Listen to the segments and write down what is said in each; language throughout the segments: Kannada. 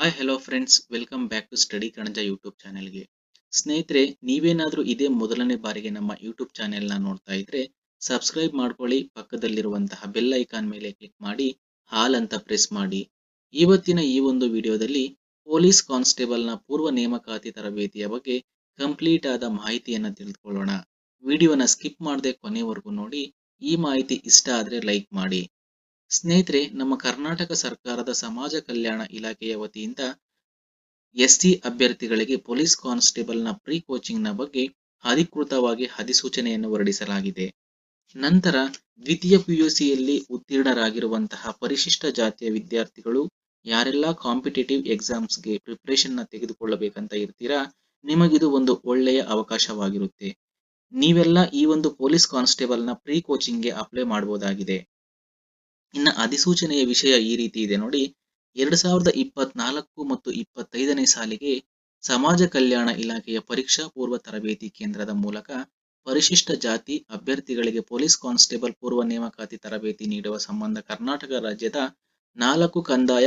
Hi hello friends welcome back to study Kanaja YouTube ಚಾನೆಲ್ಗೆ ಸ್ನೇಹಿತರೆ, ನೀವೇನಾದರೂ ಇದೇ ಮೊದಲನೇ ಬಾರಿಗೆ ನಮ್ಮ ಯೂಟ್ಯೂಬ್ ಚಾನೆಲ್ನ ನೋಡ್ತಾ ಇದ್ರೆ ಸಬ್ಸ್ಕ್ರೈಬ್ ಮಾಡ್ಕೊಳ್ಳಿ. ಪಕ್ಕದಲ್ಲಿರುವಂತಹ ಬೆಲ್ ಐಕಾನ್ ಮೇಲೆ ಕ್ಲಿಕ್ ಮಾಡಿ, ಹಾಲ್ ಅಂತ ಪ್ರೆಸ್ ಮಾಡಿ. ಇವತ್ತಿನ ಈ ಒಂದು ವಿಡಿಯೋದಲ್ಲಿ ಪೊಲೀಸ್ ಕಾನ್ಸ್ಟೇಬಲ್ನ ಪೂರ್ವ ನೇಮಕಾತಿ ತರಬೇತಿಯ ಬಗ್ಗೆ ಕಂಪ್ಲೀಟ್ ಆದ ಮಾಹಿತಿಯನ್ನು ತಿಳಿದುಕೊಳ್ಳೋಣ. ವಿಡಿಯೋನ ಸ್ಕಿಪ್ ಮಾಡದೆ ಕೊನೆವರೆಗೂ ನೋಡಿ. ಈ ಮಾಹಿತಿ ಇಷ್ಟ ಆದರೆ ಲೈಕ್ ಮಾಡಿ. ಸ್ನೇಹಿತರೆ, ನಮ್ಮ ಕರ್ನಾಟಕ ಸರ್ಕಾರದ ಸಮಾಜ ಕಲ್ಯಾಣ ಇಲಾಖೆಯ ವತಿಯಿಂದ ಎಸ್ಸಿ ಅಭ್ಯರ್ಥಿಗಳಿಗೆ ಪೊಲೀಸ್ ಕಾನ್ಸ್ಟೇಬಲ್ನ ಪ್ರೀ ಕೋಚಿಂಗ್ನ ಬಗ್ಗೆ ಅಧಿಕೃತವಾಗಿ ಅಧಿಸೂಚನೆಯನ್ನು ಹೊರಡಿಸಲಾಗಿದೆ. ನಂತರ ದ್ವಿತೀಯ ಪಿಯುಸಿಯಲ್ಲಿ ಉತ್ತೀರ್ಣರಾಗಿರುವಂತಹ ಪರಿಶಿಷ್ಟ ಜಾತಿಯ ವಿದ್ಯಾರ್ಥಿಗಳು ಯಾರೆಲ್ಲ ಕಾಂಪಿಟೇಟಿವ್ ಎಕ್ಸಾಮ್ಸ್ಗೆ ಪ್ರಿಪ್ರೇಷನ್ನ ತೆಗೆದುಕೊಳ್ಳಬೇಕಂತ ಇರ್ತೀರಾ, ನಿಮಗಿದು ಒಂದು ಒಳ್ಳೆಯ ಅವಕಾಶವಾಗಿರುತ್ತೆ. ನೀವೆಲ್ಲ ಈ ಒಂದು ಪೊಲೀಸ್ ಕಾನ್ಸ್ಟೇಬಲ್ನ ಪ್ರೀ ಕೋಚಿಂಗ್ಗೆ ಅಪ್ಲೈ ಮಾಡಬಹುದಾಗಿದೆ ಇನ್ನ ಅಧಿಸೂಚನೆಯ ವಿಷಯ ಈ ರೀತಿ ಇದೆ ನೋಡಿ. ಎರಡ್ ಸಾವಿರದ ಇಪ್ಪತ್ನಾಲ್ಕು ಮತ್ತು ಇಪ್ಪತ್ತೈದನೇ ಸಾಲಿಗೆ ಸಮಾಜ ಕಲ್ಯಾಣ ಇಲಾಖೆಯ ಪರೀಕ್ಷಾ ಪೂರ್ವ ತರಬೇತಿ ಕೇಂದ್ರದ ಮೂಲಕ ಪರಿಶಿಷ್ಟ ಜಾತಿ ಅಭ್ಯರ್ಥಿಗಳಿಗೆ ಪೊಲೀಸ್ ಕಾನ್ಸ್ಟೇಬಲ್ ಪೂರ್ವ ನೇಮಕಾತಿ ತರಬೇತಿ ನೀಡುವ ಸಂಬಂಧ ಕರ್ನಾಟಕ ರಾಜ್ಯದ ನಾಲ್ಕು ಕಂದಾಯ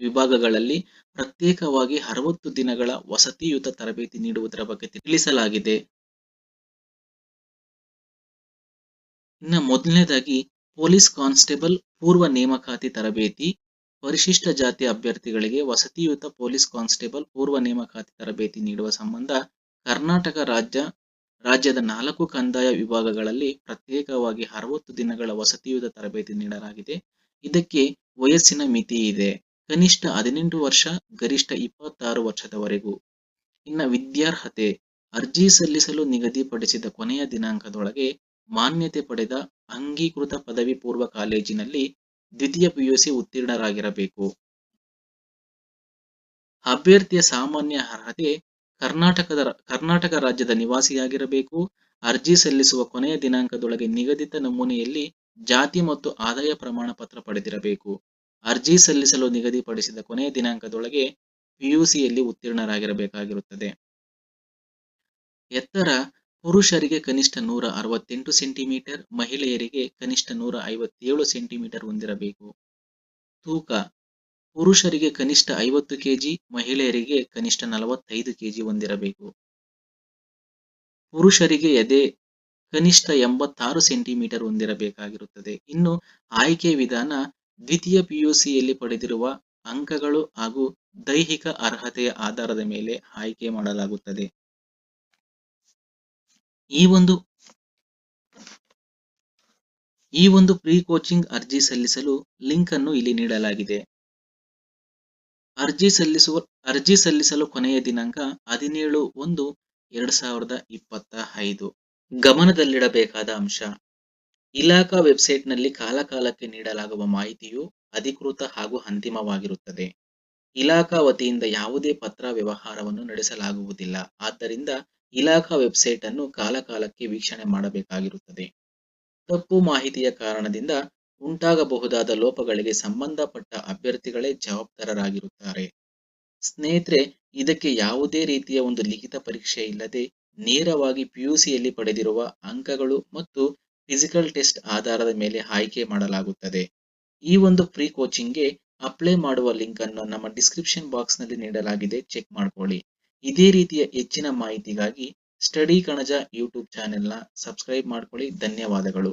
ವಿಭಾಗಗಳಲ್ಲಿ ಪ್ರತ್ಯೇಕವಾಗಿ ಅರವತ್ತು ದಿನಗಳ ವಸತಿಯುತ ತರಬೇತಿ ನೀಡುವುದರ ಬಗ್ಗೆ ತಿಳಿಸಲಾಗಿದೆ. ಇನ್ನು ಮೊದಲನೇದಾಗಿ ಪೊಲೀಸ್ ಕಾನ್ಸ್ಟೇಬಲ್ ಪೂರ್ವ ನೇಮಕಾತಿ ತರಬೇತಿ, ಪರಿಶಿಷ್ಟ ಜಾತಿ ಅಭ್ಯರ್ಥಿಗಳಿಗೆ ವಸತಿಯುತ ಪೊಲೀಸ್ ಕಾನ್ಸ್ಟೇಬಲ್ ಪೂರ್ವ ನೇಮಕಾತಿ ತರಬೇತಿ ನೀಡುವ ಸಂಬಂಧ ಕರ್ನಾಟಕ ರಾಜ್ಯ, ರಾಜ್ಯದ ನಾಲ್ಕು ಕಂದಾಯ ವಿಭಾಗಗಳಲ್ಲಿ ಪ್ರತ್ಯೇಕವಾಗಿ ಅರವತ್ತು ದಿನಗಳ ವಸತಿಯುತ ತರಬೇತಿ ನೀಡಲಾಗಿದೆ. ಇದಕ್ಕೆ ವಯಸ್ಸಿನ ಮಿತಿ ಇದೆ. ಕನಿಷ್ಠ ಹದಿನೆಂಟು ವರ್ಷ, ಗರಿಷ್ಠ ಇಪ್ಪತ್ತಾರು ವರ್ಷದವರೆಗೂ. ಇನ್ನ ವಿದ್ಯಾರ್ಹತೆ, ಅರ್ಜಿ ಸಲ್ಲಿಸಲು ನಿಗದಿಪಡಿಸಿದ ಕೊನೆಯ ದಿನಾಂಕದೊಳಗೆ ಮಾನ್ಯತೆ ಪಡೆದ ಅಂಗೀಕೃತ ಪದವಿ ಪೂರ್ವ ಕಾಲೇಜಿನಲ್ಲಿ ದ್ವಿತೀಯ ಪಿಯುಸಿ ಉತ್ತೀರ್ಣರಾಗಿರಬೇಕು. ಅಭ್ಯರ್ಥಿಯ ಸಾಮಾನ್ಯ ಅರ್ಹತೆ ಕರ್ನಾಟಕದ ಕರ್ನಾಟಕ ರಾಜ್ಯದ ನಿವಾಸಿಯಾಗಿರಬೇಕು. ಅರ್ಜಿ ಸಲ್ಲಿಸುವ ಕೊನೆಯ ದಿನಾಂಕದೊಳಗೆ ನಿಗದಿತ ನಮೂನೆಯಲ್ಲಿ ಜಾತಿ ಮತ್ತು ಆದಾಯ ಪ್ರಮಾಣ ಪತ್ರ ಪಡೆದಿರಬೇಕು. ಅರ್ಜಿ ಸಲ್ಲಿಸಲು ನಿಗದಿಪಡಿಸಿದ ಕೊನೆಯ ದಿನಾಂಕದೊಳಗೆ ಪಿಯುಸಿಯಲ್ಲಿ ಉತ್ತೀರ್ಣರಾಗಿರಬೇಕಾಗಿರುತ್ತದೆ. ಎತ್ತರ ಪುರುಷರಿಗೆ ಕನಿಷ್ಠ ನೂರ ಅರವತ್ತೆಂಟು ಸೆಂಟಿಮೀಟರ್, ಮಹಿಳೆಯರಿಗೆ ಕನಿಷ್ಠ ನೂರ ಐವತ್ತೇಳು ಸೆಂಟಿಮೀಟರ್ ಹೊಂದಿರಬೇಕು. ತೂಕ, ಪುರುಷರಿಗೆ ಕನಿಷ್ಠ ಐವತ್ತು ಕೆಜಿ, ಮಹಿಳೆಯರಿಗೆ ಕನಿಷ್ಠ ನಲವತ್ತೈದು ಕೆಜಿ ಹೊಂದಿರಬೇಕು. ಪುರುಷರಿಗೆ ಎದೆ ಕನಿಷ್ಠ ಎಂಬತ್ತಾರು ಸೆಂಟಿಮೀಟರ್ ಹೊಂದಿರಬೇಕಾಗಿರುತ್ತದೆ. ಇನ್ನು, ಆಯ್ಕೆ ವಿಧಾನ, ದ್ವಿತೀಯ ಪಿಯುಸಿಯಲ್ಲಿ ಪಡೆದಿರುವ ಅಂಕಗಳು ಹಾಗೂ ದೈಹಿಕ ಅರ್ಹತೆಯ ಆಧಾರದ ಮೇಲೆ ಆಯ್ಕೆ ಮಾಡಲಾಗುತ್ತದೆ. ಈ ಒಂದು ಈ ಒಂದು ಪ್ರೀ ಕೋಚಿಂಗ್ ಅರ್ಜಿ ಸಲ್ಲಿಸಲು ಲಿಂಕ್ ಅನ್ನು ಇಲ್ಲಿ ನೀಡಲಾಗಿದೆ. ಅರ್ಜಿ ಸಲ್ಲಿಸುವ, ಅರ್ಜಿ ಸಲ್ಲಿಸಲು ಕೊನೆಯ ದಿನಾಂಕ ಹದಿನೇಳು ಒಂದು ಎರಡ್ ಸಾವಿರದ ಇಪ್ಪತ್ತ ಐದು. ಗಮನದಲ್ಲಿಡಬೇಕಾದ ಅಂಶ, ಇಲಾಖಾ ವೆಬ್ಸೈಟ್ನಲ್ಲಿ ಕಾಲಕಾಲಕ್ಕೆ ನೀಡಲಾಗುವ ಮಾಹಿತಿಯು ಅಧಿಕೃತ ಹಾಗೂ ಅಂತಿಮವಾಗಿರುತ್ತದೆ. ಇಲಾಖಾ ವತಿಯಿಂದ ಯಾವುದೇ ಪತ್ರ ವ್ಯವಹಾರವನ್ನು ನಡೆಸಲಾಗುವುದಿಲ್ಲ. ಆದ್ದರಿಂದ ಇಲಾಖಾ ವೆಬ್ಸೈಟ್ ಅನ್ನು ಕಾಲಕಾಲಕ್ಕೆ ವೀಕ್ಷಣೆ ಮಾಡಬೇಕಾಗಿರುತ್ತದೆ. ತಪ್ಪು ಮಾಹಿತಿಯ ಕಾರಣದಿಂದ ಉಂಟಾಗಬಹುದಾದ ಲೋಪಗಳಿಗೆ ಸಂಬಂಧಪಟ್ಟ ಅಭ್ಯರ್ಥಿಗಳೇ ಜವಾಬ್ದಾರರಾಗಿರುತ್ತಾರೆ. ಸ್ನೇಹಿತರೆ, ಇದಕ್ಕೆ ಯಾವುದೇ ರೀತಿಯ ಒಂದು ಲಿಖಿತ ಪರೀಕ್ಷೆ ಇಲ್ಲದೆ ನೇರವಾಗಿ ಪಿಯುಸಿಯಲ್ಲಿ ಪಡೆದಿರುವ ಅಂಕಗಳು ಮತ್ತು ಫಿಸಿಕಲ್ ಟೆಸ್ಟ್ ಆಧಾರದ ಮೇಲೆ ಆಯ್ಕೆ ಮಾಡಲಾಗುತ್ತದೆ. ಈ ಒಂದು ಫ್ರೀ ಕೋಚಿಂಗ್ಗೆ ಅಪ್ಲೈ ಮಾಡುವ ಲಿಂಕ್ ಅನ್ನು ನಮ್ಮ ಡಿಸ್ಕ್ರಿಪ್ಷನ್ ಬಾಕ್ಸ್ನಲ್ಲಿ ನೀಡಲಾಗಿದೆ. ಚೆಕ್ ಮಾಡ್ಕೊಳ್ಳಿ. ಇದೇ ರೀತಿಯ ಹೆಚ್ಚಿನ ಮಾಹಿತಿಗಾಗಿ ಸ್ಟಡಿ ಕಣಜ ಯೂಟ್ಯೂಬ್ ಚಾನೆಲ್ನ ಸಬ್ಸ್ಕ್ರೈಬ್ ಮಾಡ್ಕೊಳ್ಳಿ. ಧನ್ಯವಾದಗಳು.